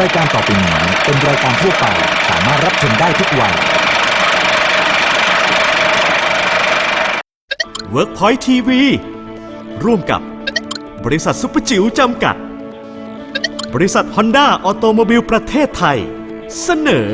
รายการต่อไปนี้เป็นรายการทั่วไปสามารถรับชมได้ทุกวัย WorkPoint TV ร่วมกับบริษัทซุปเปอร์จิ๋วจำกัด บริษัท Honda ออโตโมบิลประเทศไทย เสนอ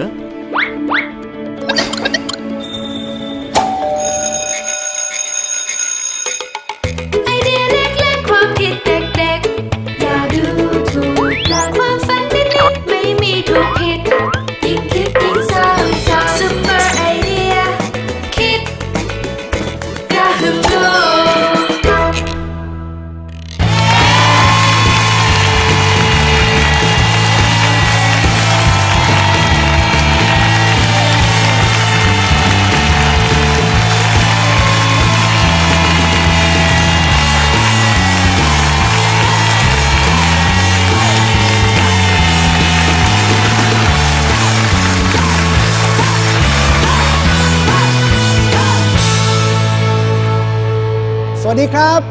ดีครับ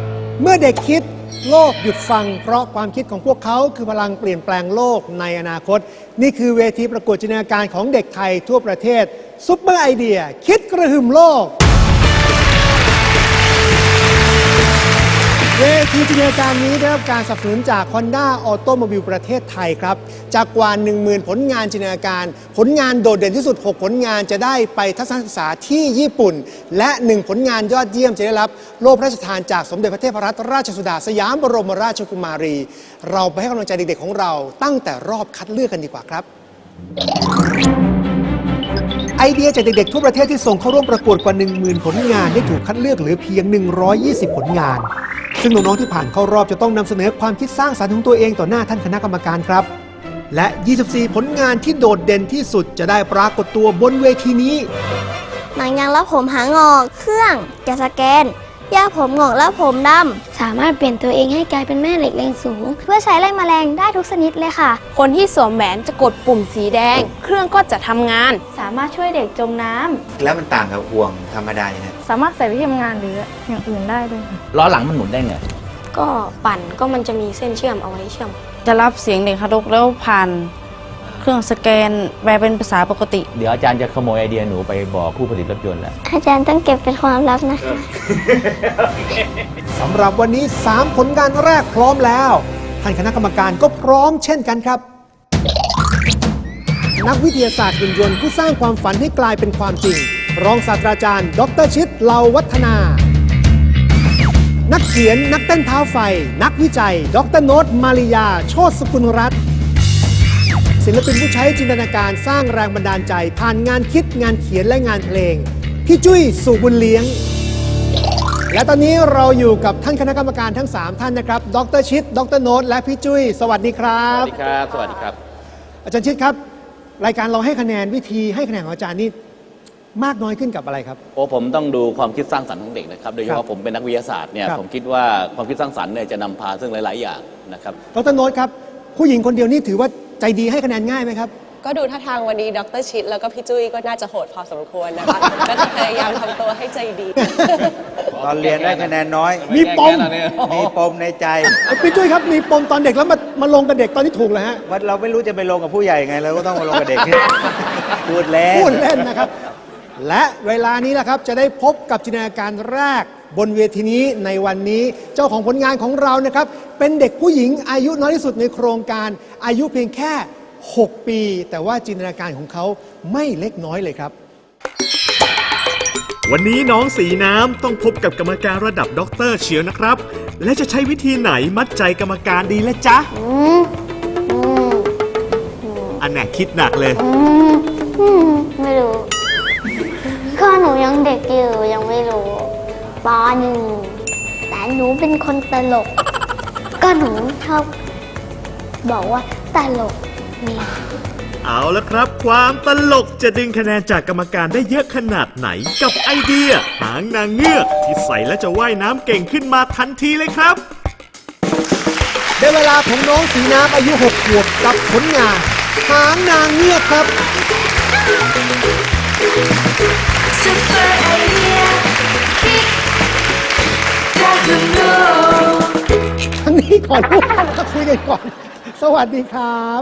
เมื่อเด็กคิดโลกหยุดฟัง เพราะความคิดของพวกเขาคือพลังเปลี่ยนแปลงโลกในอนาคต นี่คือเวทีประกวดจินตนาการของเด็กไทยทั่วประเทศซุปเปอร์ไอเดีย คิดกระหึ่มโลก เวทีจินตนาการนี้ได้รับการสนับสนุนจาก Honda Automobile ประเทศไทยครับ จากกว่า 10,000 ผลงานจินตนาการ ผลงานโดดเด่นที่สุด 6 ผลงานจะได้ไปทัศนศึกษาที่ญี่ปุ่น และ 1 ผลงานยอดเยี่ยมจะได้รับโล่พระราชทานจากสมเด็จพระเทพรัตนราชสุดาสยามบรมราชกุมารี เราไปให้กำลังใจเด็กๆของเราตั้งแต่รอบคัดเลือกกันดีกว่าครับ ไอเดียจากเด็กๆทั่วประเทศที่ส่งเข้าร่วมประกวดกว่า 10,000 ผลงานได้ถูกคัดเลือกเหลือเพียง 120 ผลงาน ซึ่งน้องๆที่ผ่านเข้ารอบจะต้องนำเสนอความคิดสร้างสรรค์ของตัวเองต่อหน้าท่านคณะกรรมการครับ และ 24 ผลงานที่โดดเด่นที่สุดจะได้ปรากฏตัวบนเวทีนี้ หนังยางแล้วผมหางอก เครื่อง จะสแกน ยาผมงอกแล้วผมดำสามารถเปลี่ยนตัวเองให้กลายเป็นแม่เหล็กแรงสูง เพื่อใช้ไล่แมลงได้ทุกชนิดเลยค่ะ คนที่สวมแหวนจะกดปุ่มสีแดง เครื่องก็จะทำงาน สามารถช่วยเด็กจมน้ำแล้วมันต่างกับห่วงธรรมดายังไงสามารถใส่ไปที่ทำงานหรืออย่างอื่นได้ด้วยค่ะล้อหลังมันหมุนได้ไง ก็ปั่นก็มันจะมีเส้นเชื่อมเอาไว้เชื่อม จะรับเสียงเด็กทารกแล้วผ่าน เครื่องสแกนแปลเป็นภาษาปกติ เดี๋ยวอาจารย์จะขโมยไอเดียหนูไปบอกผู้ผลิตรถยนต์แล้วอาจารย์ต้องเก็บเป็นความลับนะคะสำหรับวันนี้ 3 ผลงานแรกพร้อมแล้ว ท่านคณะกรรมการก็พร้อมเช่นกันครับ นักวิทยาศาสตร์หุ่นยนต์ผู้สร้างความฝันให้กลายเป็นความจริง รองศาสตราจารย์ ดรชิตเลาวัฒนา นักเขียนนักเต้นเท้าไฟ นักวิจัย ดรโนตมาริยา โชติสกุลรัตน์ ศิลปินผู้ใช้จินตนาการสร้างแรงบันดาลใจ ผ่านงานคิดงานเขียนและงานเพลง พี่จุ้ยสุบุญเลี้ยง และตอนนี้เราอยู่กับท่านคณะกรรมการทั้ง 3 ท่านนะครับ ดรชิด ดรโนตและพี่จุ้ย สวัสดีครับ สวัสดีครับ สวัสดีครับ อาจารย์ชิดครับ รายการเราให้คะแนนวิธีให้คะแนนของอาจารย์นี่มากน้อยขึ้นกับอะไรครับ โอ้ผมต้องดูความคิดสร้างสรรค์ของเด็กนะครับ โดยเฉครัพาะบผมเป็นนักวิทยาศาสตร์เนี่ยครับ ผมคิดว่าความคิดสร้างสรรค์เนี่ยจะนำพาซึ่งหลาย ๆ อย่างนะครับ ดรโนตครับ ผู้หญิงคนเดียวนี่ถือว่า ใจดีให้คะแนนง่ายไหมครับ ก็ดูท่าทางวันนี้ดรชิด แล้วก็พี่จุ้ยก็น่าจะโหดพอสมควรนะคะก็จะพยายามทำตัวให้ใจดี ตอนเรียนได้คะแนนน้อย มีปม มีปมในใจพี่จุ้ยครับมีปมตอนเด็กแล้วมามาลงกับเด็กตอนนี้ถูกเลยฮะ ว่าเราไม่รู้จะไปลงกับผู้ใหญ่ไงเราก็ต้องมาลงกับเด็ก พูดแล้ว พูดเล่นนะครับ และเวลานี้แหละครับจะได้พบกับจินตนาการแรกบนเวทีนี้ในวันนี้เจ้าของผลงานของเรานะครับ เป็นเด็กผู้หญิงอายุน้อยที่สุดในโครงการอายุเพียงแค่ 6 ปี แต่ว่าจินตนาการของเขาไม่เล็กน้อยเลยครับ วันนี้น้องสีน้ำต้องพบกับกรรมการระดับด็อกเตอร์เชียวนะครับ และจะใช้วิธีไหนมัดใจกรรมการดีละจ๊ะอืมอืมอันไหนคิดหนักเลยอืมอืมไม่รู้ ก็หนูยังเด็กอยู่ยังไม่รู้ปหนึ่งแต่หนูเป็นคนตลก ก็หนูชอบบอกว่าตลกนี่เอาละครับ ความตลกจะดึงคะแนนจากกรรมการได้เยอะขนาดไหนกับไอเดีย หางนางเงือกที่ใส่แล้วจะว่ายน้ำเก่งขึ้นมาทันทีเลยครับ ได้เวลาของน้องสีน้ำอายุ6ขวบกับผลงาน หางนางเงือกครับ ซุปเปอร์ไอเดียคิดกระหึ่มโลกทั้งนี้ก่อนลูกมาคุยกันก่อน สวัสดีครับ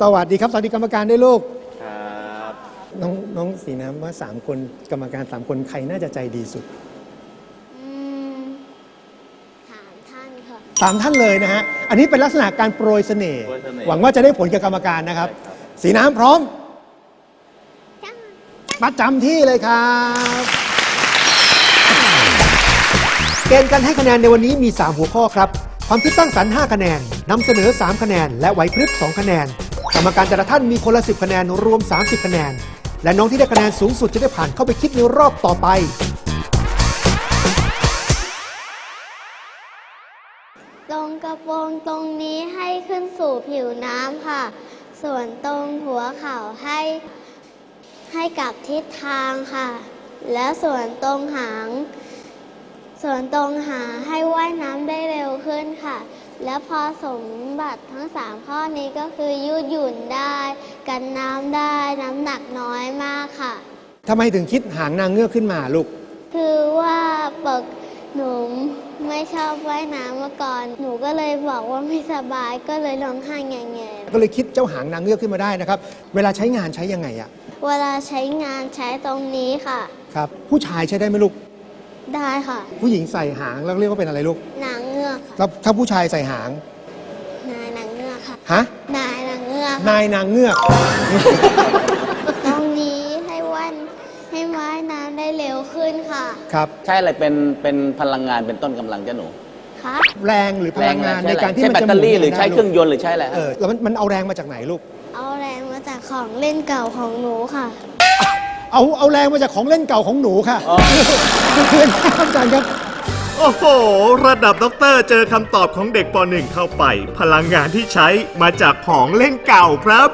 สวัสดีครับ สวัสดีกรรมการด้วยลูก ครับน้องน้องสีน้ำว่าสามคนกรรมการสามคนใครน่าจะใจดีสุดอืมถามท่านค่ะ สามท่านเลยนะฮะ อันนี้เป็นลักษณะการโปรยเสน่ห์โปรยเสน่ห์หวังว่าจะได้ผลกับกรรมการนะครับ สีน้ำพร้อม ประจำที่เลยครับ เกณฑ์การให้คะแนนในวันนี้มี 3 หัวข้อครับ ความคิดสร้างสรรค์5คะแนนนำเสนอ 3 คะแนน และไหวพริบ2คะแนน กรรมการแต่ละท่านมีคนละ 10 คะแนนรวม 30 คะแนน และน้องที่ได้คะแนนสูงสุดจะได้ผ่านเข้าไปคิดในรอบต่อไป ตรงกระโปรงตรงนี้ให้ขึ้นสู่ผิวน้ำค่ะ ส่วนตรงหัวเข่าให้ ให้กลับทิศทางค่ะ และส่วนตรงหาง ส่วนตรงหางให้ว่ายน้ำได้เร็วขึ้นค่ะ และพอสมบัติทั้ง 3 ข้อนี้ก็คือยืดหยุ่นได้ กันน้ำได้น้ำหนักน้อยมากค่ะทำไมถึงคิดหางนางเงือกขึ้นมาลูก คือว่าปกหนูไม่ชอบว่ายน้ำมาก่อน หนูก็เลยบอกว่าไม่สบายก็เลยร้องไห้แงๆก็เลยคิดเจ้าหางนางเงือกขึ้นมาได้นะครับ เวลาใช้งานใช้ยังไงอะ เวลาใช้งานใช้ตรงนี้ค่ะ ครับ ผู้ชายใช้ได้ไหมลูก ได้ค่ะ ผู้หญิงใส่หางแล้วเรียกว่าเป็นอะไรลูกนางเงือกค่ะแล้วถ้าผู้ชายใส่หาง นายนางเงือกค่ะ ฮะ นายนางเงือกนายนางเงือก ตรงนี้ให้ว่ายให้ว่ายน้ำได้เร็วขึ้นค่ะครับ ใช้อะไรเป็นเป็นพลังงานเป็นต้นกำลังจ้ะหนูค่ะแรงหรือพลังงานแรในใช้การที่ใช้มันแบตจะเตอรี่มุนหรือใช้ได้เครื่องยนต์หรือใช้อะไรฮะ เออแล้วมันมันเอาแรงมาจากไหนลูก ของเล่นเก่าของหนูค่ะ เอาเอาแรงมาจากของเล่นเก่าของหนูค่ะเพื่อนๆครับอาจารย์ครับ โอ้โห ระดับด็อกเตอร์เจอคำตอบของเด็กป .1 เข้าไป พลังงานที่ใช้มาจากของเล่นเก่าครับ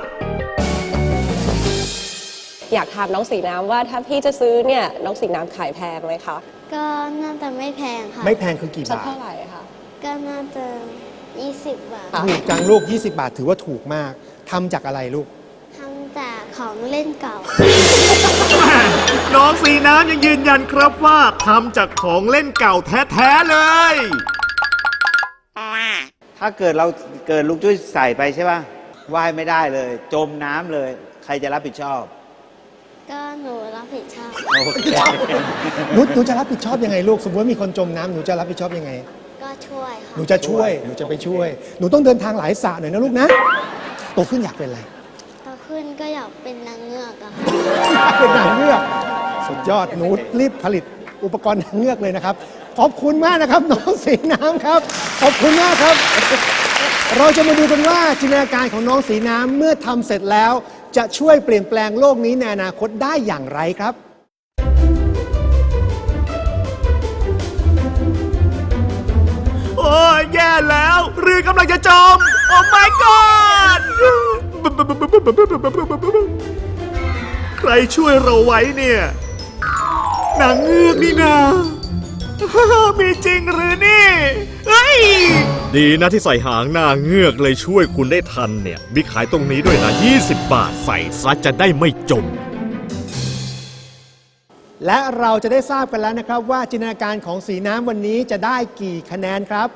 อยากถามน้องสีน้ำว่าถ้าพี่จะซื้อเนี่ยน้องสีน้ำขายแพงไหมคะก็น่าจะไม่แพงค่ะ ไม่แพงคือกี่สักบาท เท่าไหร่คะ ก็น่าจะ 20 บาทค่ะถูกจังลูก 20 บาทถือว่าถูกมาก ทำจากอะไรลูกทำ จากของเล่นเก่า น้องสีน้ำยังยืนยันครับว่าทำจากของเล่นเก่าแท้ๆเลย ถ้าเกิดเราเกิดลูกจุ้ยใส่ไปใช่ป่ะว่ายไม่ได้เลย จมน้ำเลย ใครจะรับผิดชอบก็หนูรับผิดชอบ โอเคหนูหนูจะรับผิดชอบยังไงลูก สมมติว่ามีคนจมน้ำหนูจะรับผิดชอบยังไง ก็ช่วยค่ะ หนูจะช่วย หนูจะไปช่วย หนูต้องเดินทางหลายสระหน่อยนะลูกนะ โตขึ้นอยากเป็นอะไรโต ขึ้นก็อยากเป็นนางเงือกอะค่ะเป็นนางเงือกสุดยอดหนูรีบผลิตอุปกรณ์นางเงือกเลยนะครับ ขอบคุณมากนะครับน้องสีน้ำครับ ขอบคุณมากครับ เราจะมาดูกันว่าจินตนาการของน้องสีน้ำเมื่อทำเสร็จแล้ว จะช่วยเปลี่ยนแปลงโลกนี้ในอนาคตได้อย่างไรครับ โอ้ยแย่แล้ว เรือกำลังจะจม ช่วยเราไว้เนี่ยนางเงือกนี่นามีจริงหรือนี่เฮ้ยดีนะที่ใส่หางนางเงือกเลยช่วยคุณได้ทันเนี่ย มีขายตรงนี้ด้วยนะ 20 บาทใส่ซะจะได้ไม่จม และเราจะได้ทราบกันแล้วนะครับว่าจินตนาการของสีน้ำวันนี้จะได้กี่คะแนนครับ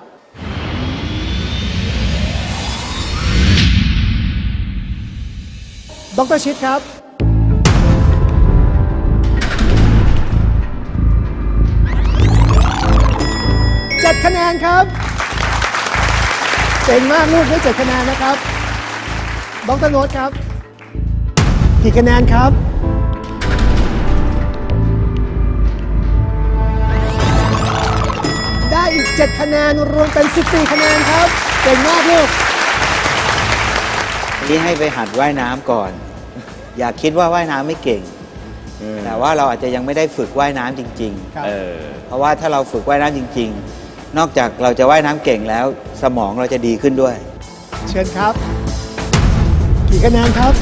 ดรชิดครับ จ็ดคะแนนครับเจ๋งมากลูกได้เจ็ดคะแนนนะครับดรโน้ตครับ กี่คะแนนครับได้อีก 7 คะแนน รวมเป็น 14 คะแนนครับเก่งมากลูกนี่ให้ไปหัดว่ายน้ำก่อน อย่าคิดว่าว่ายน้ำไม่เก่ง แต่ว่าเราอาจจะยังไม่ได้ฝึกว่ายน้ำจริงครับ เออๆเพราะว่าถ้าเราฝึกว่ายน้ำจริง ๆ นอกจากเราจะว่ายน้ำเก่งแล้ว สมองเราจะดีขึ้นด้วย เชิญครับ กี่คะแนนครับ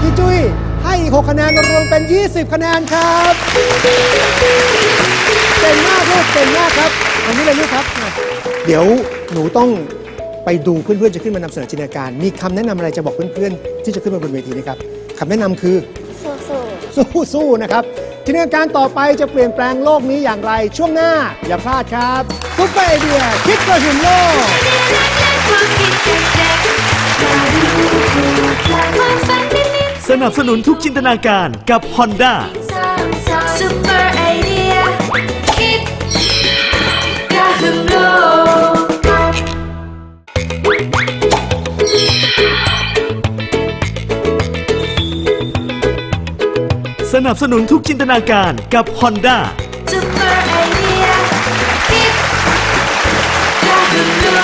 พี่จุ้ยให้อีก6คะแนนรวมเป็น 20 คะแนนครับเก่งมากลูกเก่งมากครับอันนี้เลยลูกครับมาเดี๋ยวหนูต้องไปดูเพื่อนๆจะขึ้นมานำเสนอจินตนาการ มีคำแนะนำอะไรจะบอกเพื่อนๆที่จะขึ้นมาบนเวทีนี้ครับคำแนะนำคือ สู้สู้ๆนะครับ จินตนาการต่อไปจะเปลี่ยนแปลงโลกนี้อย่างไรช่วงหน้า อย่าพลาดครับซุปเปอร์ไอเดียคิดกระหึ่มโลก สนับสนุนทุกจินตนาการกับ Honda นับสนุนทุกจินตนาการกับ Honda ซุปเปอร์ไอเดียคิดกระหึ่มโล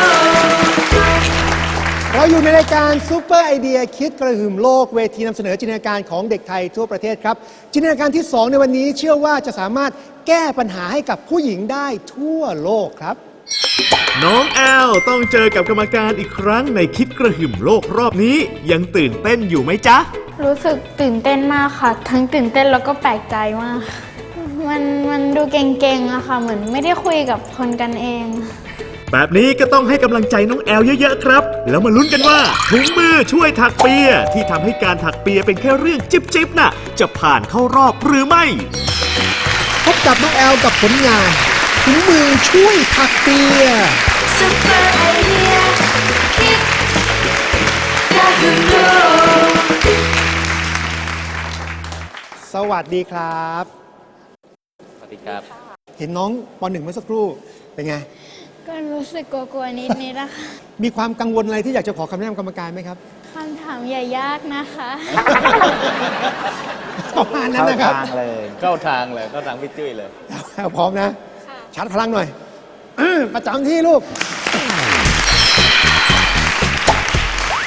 กเราอยู่ในรายการซูเปอร์ไอเดียคิดกระหึ่มโลกเวทีนำเสนอจินตนาการของเด็กไทยทั่วประเทศครับ จินตนาการที่ 2 ในวันนี้เชื่อว่าจะสามารถแก้ปัญหาให้กับผู้หญิงได้ทั่วโลกครับ น้องแอลต้องเจอกับกรรมการอีกครั้งในคิดกระหึ่มโลกรอบนี้ ยังตื่นเต้นอยู่ไหมจ๊ะ รู้สึกตื่นเต้นมากค่ะ ทั้งตื่นเต้นแล้วก็แปลกใจมาก มันมันดูเก่งๆอะค่ะ เหมือนไม่ได้คุยกับคนกันเอง แบบนี้ก็ต้องให้กำลังใจน้องแอลเยอะๆครับ แล้วมาลุ้นกันว่าถุงมือช่วยถักเปีย ที่ทำให้การถักเปียเป็นแค่เรื่องจิ๊บๆน่ะ จะผ่านเข้ารอบหรือไม่ พบกับน้องแอลกับผลงาน ถุงมือช่วยถักเปียซุปเปอร์ไอเดียคิดกระหึ่มโลกสวัสดีครับ สวัสดีครับ เห็นน้องปหนึ่งเมื่อสักครู่เป็นไง ก็รู้สึกกลัวๆนิดๆนะคะมีความกังวลอะไรที่อยากจะขอคำแนะนำกรรมการไหมครับ คำถามอย่ายากนะคะ ประมาณนั้นเข้านะครับทางเลย เข้าทางเลย เข้าทางพี่จุ้ยเลยเอาพร้อมนะ ชาร์จพลังหน่อยอื้อประจำที่ลูก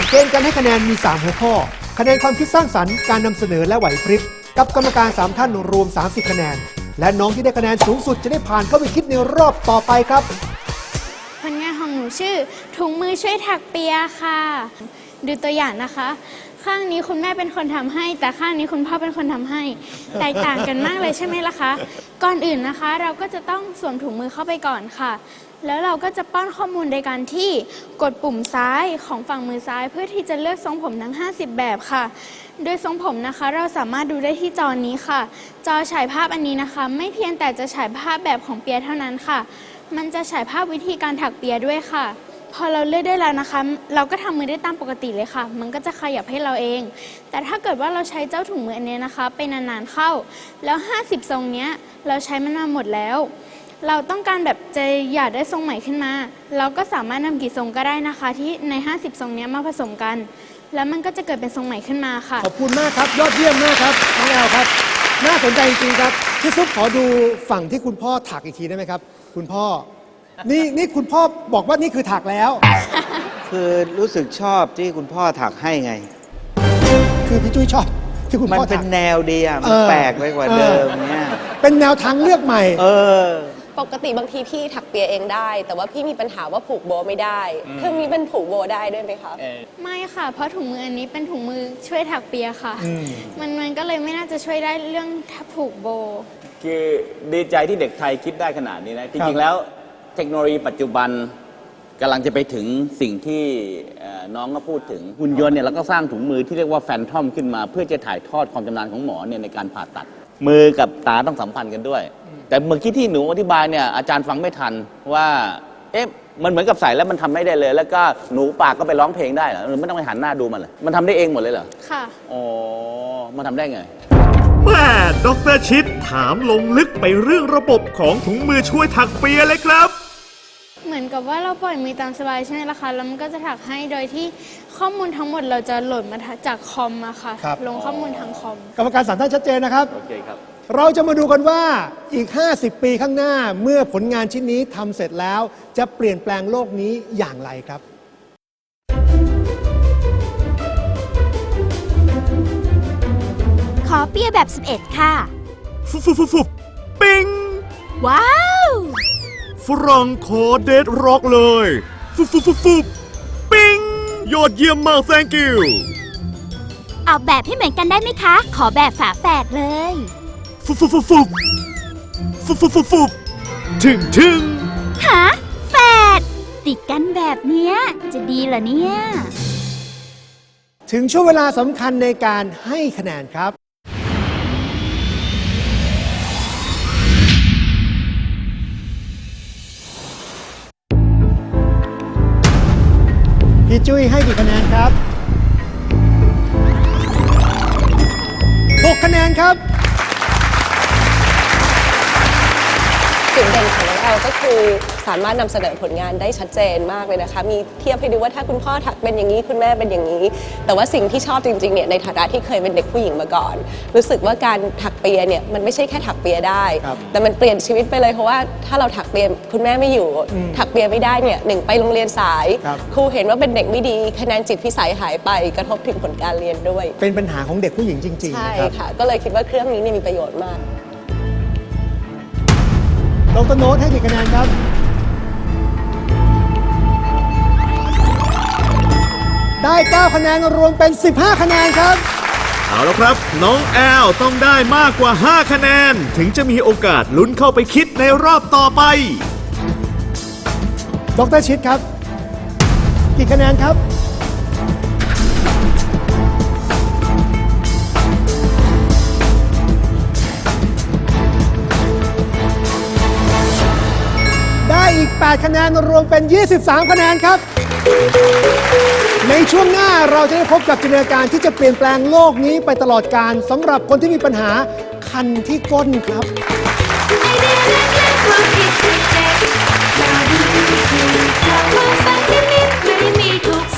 เกณฑ์การให้คะแนนมี 3 หัวข้อ คะแนนความคิดสร้างสรรค์การนำเสนอและไหวพริบ กับกรรมการ 3 ท่านรวม 30 คะแนน และน้องที่ได้คะแนนสูงสุดจะได้ผ่านเข้าไปคิดในรอบต่อไปครับ ผลงานของหนูชื่อ ถุงมือช่วยถักเปียค่ะ ดูตัวอย่างนะคะ ข้างนี้คุณแม่เป็นคนทำให้ แต่ข้างนี้คุณพ่อเป็นคนทำให้ แตกต่างกันมากเลยใช่ไหมล่ะคะ ก่อนอื่นนะคะ เราก็จะต้องสวมถุงมือเข้าไปก่อนค่ะ แล้วเราก็จะป้อนข้อมูลโดยการที่กดปุ่มซ้ายของฝั่งมือซ้าย เพื่อที่จะเลือกทรงผมทั้ง 50 แบบค่ะ โดยทรงผมนะคะ เราสามารถดูได้ที่จอนี้ค่ะ จอฉายภาพอันนี้นะคะ ไม่เพียงแต่จะฉายภาพแบบของเปียเท่านั้นค่ะ มันจะฉายภาพวิธีการถักเปียด้วยค่ะ พอเราเลือกได้แล้วนะคะ เราก็ทำมือได้ตามปกติเลยค่ะ มันก็จะขยับให้เราเอง แต่ถ้าเกิดว่าเราใช้เจ้าถุงมืออันเนี้ยนะคะไปนานๆเข้า แล้ว 50 ทรงเนี้ยเราใช้มันมาหมดแล้ว เราต้องการแบบจะอยากได้ทรงใหม่ขึ้นมา เราก็สามารถนำกี่ทรงก็ได้นะคะ ที่ใน 50 ทรงเนี้ยมาผสมกัน แล้วมันก็จะเกิดเป็นทรงใหม่ขึ้นมาค่ะ ขอบคุณมากครับยอดเยี่ยมมากครับน้องแอลครับ น่าสนใจจริงๆครับพี่ซุปขอดูฝั่งที่คุณพ่อถักอีกทีได้ไหมครับ คุณพ่อ นี่นี่คุณพ่อบอกว่านี่คือถักแล้ว คือรู้สึกชอบที่คุณพ่อถักให้ไง คือพี่จุ้ยชอบที่คุณมันพ่อเป็ถันก แนวดีอะ มันเออแปลกไปกว่าเดิมเนี่ย เป็นแนวทางเลือกใหม่ เออ ปกติบางทีพี่ถักเปียเองได้ แต่ว่าพี่มีปัญหาว่าผูกโบไม่ได้ เครื่องนี้เป็นผูกโบได้ด้วยไหมคะไม่ค่ะ เพราะถุงมืออันนี้เป็นถุงมือช่วยถักเปียค่ะ มันมันก็เลยไม่น่าจะช่วยได้เรื่องผูกโบ คือดีใจที่เด็กไทยคิดได้ขนาดนี้นะจครัริงบๆแล้ว เทคโนโลยีปัจจุบันกำลังจะไปถึงสิ่งที่เอ่อน้องก็พูดถึงหุ่นยนต์เนี่ยเราก็สร้างถุงมือที่เรียกว่าแฟนทอมขึ้นมา เพื่อจะถ่ายทอดความชำนาญของหมอเนี่ยในการผ่าตัด มือกับตาต้องสัมพันธ์กันด้วย แต่เมื่อกี้ที่หนูอธิบายเนี่ยอาจารย์ฟังไม่ทันว่าเอ๊ะมันเหมือนกับใส่แล้วมันทำไม่ได้เลย แล้วก็หนูปากก็ไปร้องเพลงได้เหรอหรือไม่ต้องไปหันหน้าดูมันเลยมันทำได้เองหมดเลยเหรอค่ะ อ๋อมันทำได้ไง แม่ดรชิดถามลงลึกไปเรื่องระบบของถุงมือช่วยถักเปียเลยครับ เหมือนกับว่าเราปล่อยมือตามสบายใช่ไหมล่ะคะ แล้วมันก็จะถักให้โดยที่ข้อมูลทั้งหมดเราจะโหลดมาจากคอมอะค่ะ ครับ ลงข้อมูลทางคอม กรรมการสามท่านชัดเจนนะครับ โอเคครับ เราจะมาดูกันว่าอีก 50 ปีข้างหน้าเมื่อผลงานชิ้นนี้ทำเสร็จแล้ว จะเปลี่ยนแปลงโลกนี้อย่างไรครับ ขอเปียแบบ 11 ค่ะ ฟุบฟุบฟุบฟุบปิง ว้าว ฝรั่งขอเดดร็อกเลยฟุบฟุบฟุบฟุบปิงยอดเยี่ยมมาก thank you ออกแบบให้เหมือนกันได้ไหมคะ ขอแบบฝาแฝดเลย ฟุบฟุบฟุบฟุบฟุบฟุบฟุบฟุบถึงถึงหาแฝดติดกันแบบเนี้ย จะดีเหรอเนี่ย ถึงช่วงเวลาสำคัญในการให้คะแนนครับ พี่จุ้ยให้กี่คะแนนครับ6คะแนนครับ จุดเด่นของเราก็คือ สามารถนำเสนอผลงานได้ชัดเจนมากเลยนะคะ มีเทียบให้ดูว่าถ้าคุณพ่อถักเป็นอย่างนี้คุณแม่เป็นอย่างนี้ แต่ว่าสิ่งที่ชอบจริงๆเนี่ยในฐานะที่เคยเป็นเด็กผู้หญิงมาก่อน รู้สึกว่าการถักเปียเนี่ยมันไม่ใช่แค่ถักเปียได้ครับแต่มันเปลี่ยนชีวิตไปเลยเพราะว่าถ้าเราถักเปียคุณแม่ไม่อยู่ ถักเปียไม่ได้เนี่ยหนึ่งไปโรงเรียนสาย ครับครูเห็นว่าเป็นเด็กไม่ดีคะแนนจิตพิสัยหายไปกระทบถึงผลการเรียนด้วย เป็นปัญหาของเด็กผู้หญิงจริงๆใช่นะครับค่ะก็เลยคิดว่าเครื่องนี้เนี่ยมีประโยชน์มากดรโน้ตให้กี่คะแนนครับ ได้ 9 คะแนนรวมเป็น 15 คะแนนครับ เอาแล้วครับ น้องแอลต้องได้มากกว่า 5 คะแนน ถึงจะมีโอกาสลุ้นเข้าไปคิดในรอบต่อไป ดรชิดครับ กี่คะแนนครับ ได้อีก 8 คะแนนรวมเป็น 23 คะแนนครับ ในช่วงหน้าเราจะได้พบกับจินตนาการที่จะเปลี่ยนแปลงโลกนี้ไปตลอดการสำหรับคนที่มีปัญหาคันที่ก้นครับ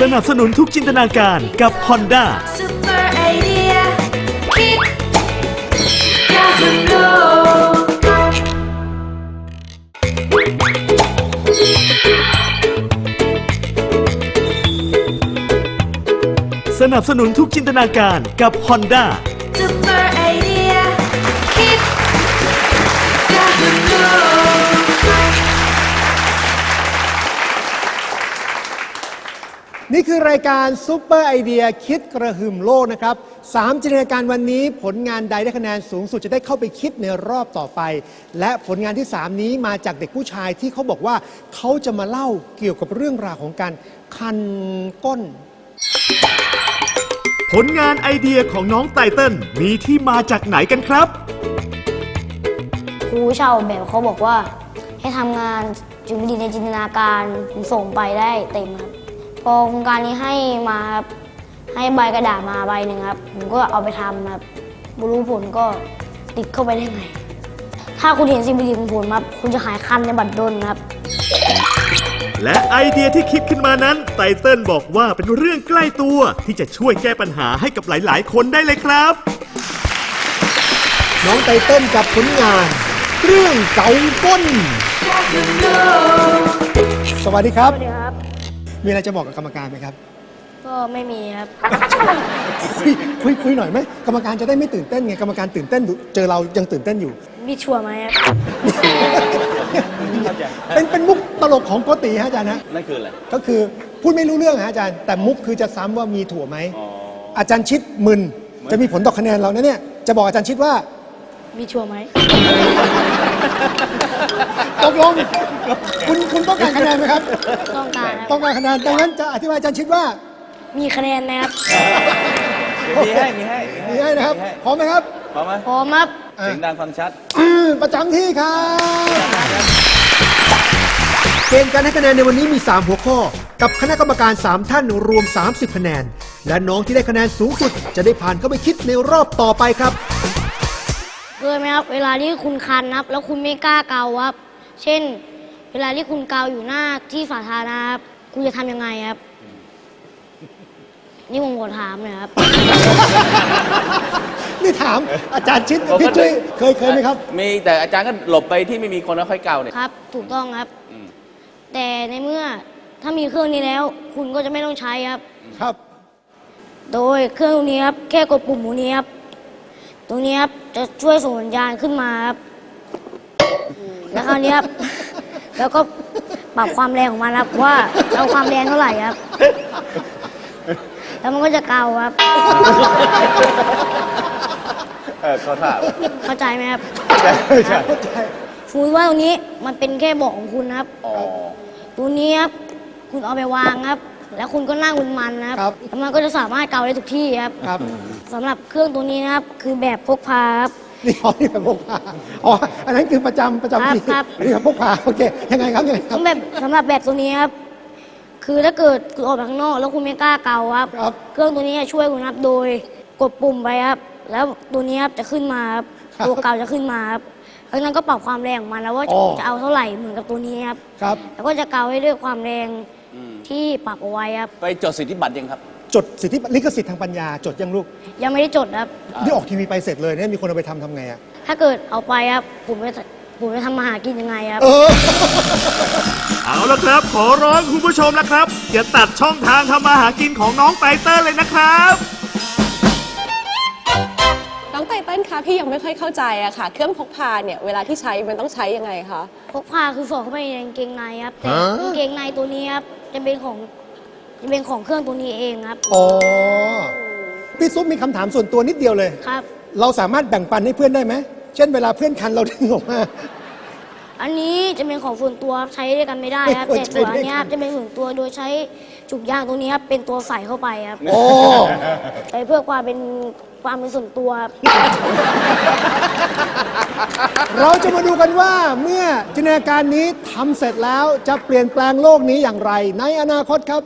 สนับสนุนทุกจินตนาการกับ Honda สนับสนุนทุกจินตนาการกับ Honda ซุปเปอร์ไอเดียคิดอยากรู้โลกนี่คือรายการซูเปอร์ไอเดียคิดกระหึ่มโลกนะครับสามจินตนาการวันนี้ผลงานใดได้คะแนนสูงสุดจะได้เข้าไปคิดในรอบต่อไป และผลงานที่ 3 นี้มาจากเด็กผู้ชายที่เขาบอกว่าเขาจะมาเล่าเกี่ยวกับเรื่องราวของการคันก้น ผลงานไอเดียของน้องไตเติ้ลมีที่มาจากไหนกันครับ ครูเช่าแบบเขาบอกว่า ให้ทำงานจุดดีในจินตนาการผมส่งไปได้เต็มครับ พอโครงการนี้ให้มาครับให้ใบกระดาษมาใบหนึ่งครับ ผมก็เอาไปทำครับบรู้ผลก็ติดเข้าไปได้ไง ถ้าคุณเห็นสิ่งดีของผมครับ คุณจะหายคันในบัตรดลครับ และไอเดียที่คิดขึ้นมานั้นไตเติ้ลบอกว่าเป็นเรื่องใกล้ตัว ที่จะช่วยแก้ปัญหาให้กับหลาย ๆ คนได้เลยครับ น้องไตเติ้ลกับผลงาน เรื่องเกาก้น สวัสดีครับ สวัสดีครับ มีอะไรจะบอกกับกรรมการไหมครับ ก็ไม่มีครับ คุยคุยคุยหน่อยไหมกรรมการจะได้ไม่ตื่นเต้นไงกรรมการตื่นเต้นดูเจอเรายังตื่นเต้นอยู่ มีชัวร์ไหมครับ เป็นเป็นมุกตลกของโกติฮะอาจารย์ฮะนั่นคืออะไรก็คือ พูดไม่รู้เรื่องฮะอาจารย์ แต่มุกคือจะซ้ำว่ามีถั่วไหม อ๋อ อาจารย์ชิดมึนจะมีผลต่อคะแนนเรานะเนี่ย จะบอกอาจารย์ชิดว่ามีชัวร์ไหม ตกลงคุณคุณต้องการคะแนนไหมครับ ต้องการครับต้องการคะแนนดังนั้นจะอธิบายอาจารย์ชิดว่ามีคะแนนนะครับ มีให้มีให้มีให้นะครับพร้อมไหมครับพร้อมไหมพร้อมครับ อะเสียงดังฟังชัด อืมประจำที่ครับ เกณฑ์การให้คะแนนในวันนี้มี 3 หัวข้อ กับคณะกรรมการ 3 ท่านรวม 30 คะแนน และน้องที่ได้คะแนนสูงสุด จะได้ผ่านเข้าไปคิดในรอบต่อไปครับ เคยไหมครับ เวลาที่คุณคันครับ แล้วคุณไม่กล้าเกาครับ เช่น เวลาที่คุณเกาอยู่หน้าที่สาธารณะครับคุณจะทำยังไงครับ นี่ผมขอถามหน่อยครับ นี่ถามอาจารย์ชิดพี่จุ้ยเคยเคยไหมครับ มีแต่อาจารย์ก็หลบไปที่ไม่มีคนแล้วค่อยเกาเนี่ย ครับ ถูกต้องครับอืมแต่ในเมื่อ ถ้ามีเครื่องนี้แล้ว คุณก็จะไม่ต้องใช้ครับ ครับ โดยเครื่องนี้ครับแค่กดปุ่มตรงนี้ครับตรงนี้ครับจะช่วยส่งสัญญาณขึ้นมาครับแล้วคราวนี้ครับแล้วก็ปรับความแรงของมันครับว่าจะเอาความแรงเท่าไหร่ครับ แล้วมันก็จะเกาครับเออเขาถามเข้าใจไหมครับใช่สมมติว่าตรงนี้มันเป็นแค่เบาะของคุณครับอ๋อตัวนี้ครับ คุณเอาไปวางครับ แล้วคุณก็นั่งบนมันนะครับครับ แล้วมันก็จะสามารถเกาได้ทุกที่ครับครับสำหรับเครื่องตัวนี้นะครับคือแบบพกพาครับ นี่อ๋อนี่แบบพกพาอ๋ออันนั้นคือประจำประจำที่ครับ นี่แบบพกพาโอเคยังไงครับยังไงครัต้บองแบบสำหรับแบบตัวนี้ครับ คือถ้าเกิดคือออกไปข้างนอก แล้วคุณไม่กล้าเกาครับ ครับ เครื่องตัวนี้จะช่วยคุณครับโดยกดปุ่มไปครับ แล้วตัวนี้ครับจะขึ้นมาครับครับตัวเก่าจะขึ้นมาครับเพราะฉะนั้นก็ปรับความแรงของมันแล้วว่าจะอ๋อ จะเอาเท่าไหร่เหมือนกับตัวนี้ครับ ครับ แล้วก็จะเกาให้ด้วยความแรง ที่ปรับเอาไว้ครับ ไปจดสิทธิบัตรยังครับ จดสิทธิลิขสิทธิ์ทางปัญญา จดยังลูกยังไม่ได้จดครับ นี่ออกทีวีไปเสร็จเลยเนี่ยมีคนเอาไปทำทำไงอะถ้าเกิดเอาไปครับผมจะผมจะทำมาหากินยังไงครับเออเอาละครับ ขอร้องคุณผู้ชมนะครับ อย่าตัดช่องทางทำมาหากินของน้องไตเติ้ลเลยนะครับ น้องไตเติ้ลคะพี่ยังไม่ค่อยเข้าใจอะค่ะ เครื่องพกพาเนี่ยเวลาที่ใช้มันต้องใช้ยังไงคะ พกพาคือสอดเข้าไปในกางเกงในครับแต่กางเกงในตัวนี้ครับ จะเป็นของจะเป็นของเครื่องตัวนี้เองครับ อ๋อพี่ซุปมีคำถามส่วนตัวนิดเดียวเลย ครับ เราสามารถแบ่งปันให้เพื่อนได้ไหม เช่นเวลาเพื่อนคันเราดึงออกมา อันนี้จะเป็นของส่วนตัวใช้ด้วยกันไม่ได้ครับโอ้ยแต่ตัวอันใช้ด้วยกัน เนี้ยครับจะเป็นส่วนตัวโดยใช้จุกยางตัวนี้ครับเป็นตัวใส่เข้าไปครับ โอ้ ใช้เพื่อความเป็น ความเป็นส่วนตัวครับเราจะมาดูกันว่าเมื่อจินตนาการนี้ทำเสร็จแล้วจะเปลี่ยนแปลงโลกนี้อย่างไร ในอนาคตครับ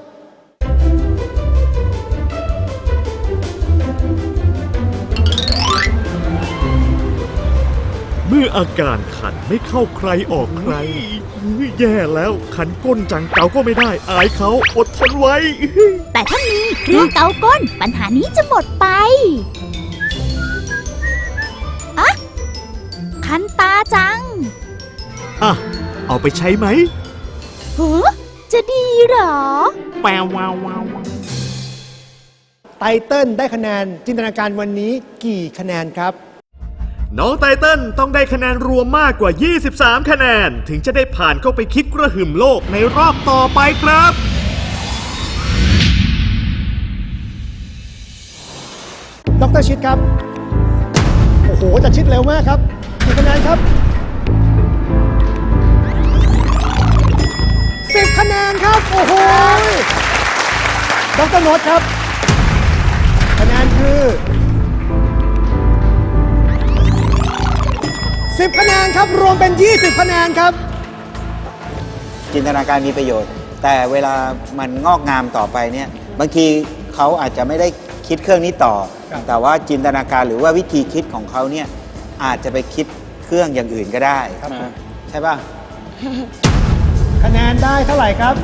เมื่ออาการขันไม่เข้าใครออกใคร แย่แล้วขันก้นจังเกาก็ไม่ได้ อายเขาอดทนไว้ แต่ถ้ามีเครื่องเกาก้น ปัญหานี้จะหมดไปอะคันตาจังอะเอาไปใช้ไหมเฮ้อจะดีเหรอแปววาววาวไตเติ้ลได้คะแนนจินตนาการวันนี้กี่คะแนนครับ น้องไตเติ้ลต้องได้คะแนนรวมมากกว่า 23 คะแนน ถึงจะได้ผ่านเข้าไปคิดกระหึ่มโลกในรอบต่อไปครับ ดรชิดครับ โอ้โหจะชิดเร็วมากครับกี่คะแนนครับสิบคะแนนครับ โอ้โหดรโนตครับ คะแนนคือ 10 คะแนนครับรวมเป็น 20 คะแนนครับ จินตนาการมีประโยชน์ แต่เวลามันงอกงามต่อไปเนี่ยบางทีเขาอาจจะไม่ได้คิดเครื่องนี้ต่อ ครับ แต่ว่าจินตนาการหรือว่าวิธีคิดของเขาเนี่ยอาจจะไปคิดเครื่องอย่างอื่นก็ได้ครับผม ใช่ป่ะ คะแนนได้เท่าไหร่ครับ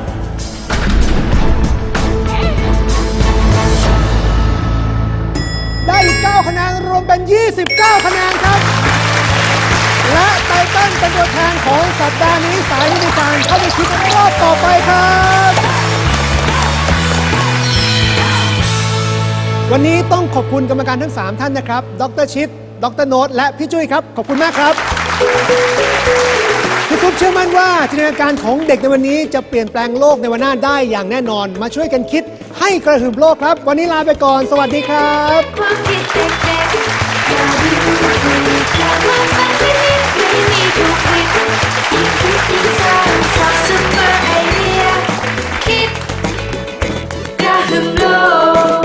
ได้อีก 9 คะแนนรวมเป็น 29 คะแนนครับ และไตเติ้ลเป็นตัวแทนของสัปดาห์นี้สายนิติการเข้าไปคิดรอบต่อไปครับ วันนี้ต้องขอบคุณกรรมการทั้ง 3 ท่านนะครับ ดรชิด ดรโนตและพี่จุ้ยครับ ขอบคุณมากครับพี่ซุปเชื่อมั่นว่าจินตนาการของเด็กในวันนี้จะเปลี่ยนแปลงโลกในวันหน้าได้อย่างแน่นอน มาช่วยกันคิดให้กระหึ่มโลกครับ วันนี้ลาไปก่อน สวัสดีครับ ความคิดเด็กๆอย่าดูถูกความฝันนิดๆไม่มีถูกผิดยิ่งคิดยิ่งสร้า Super idea. keep Gahum low.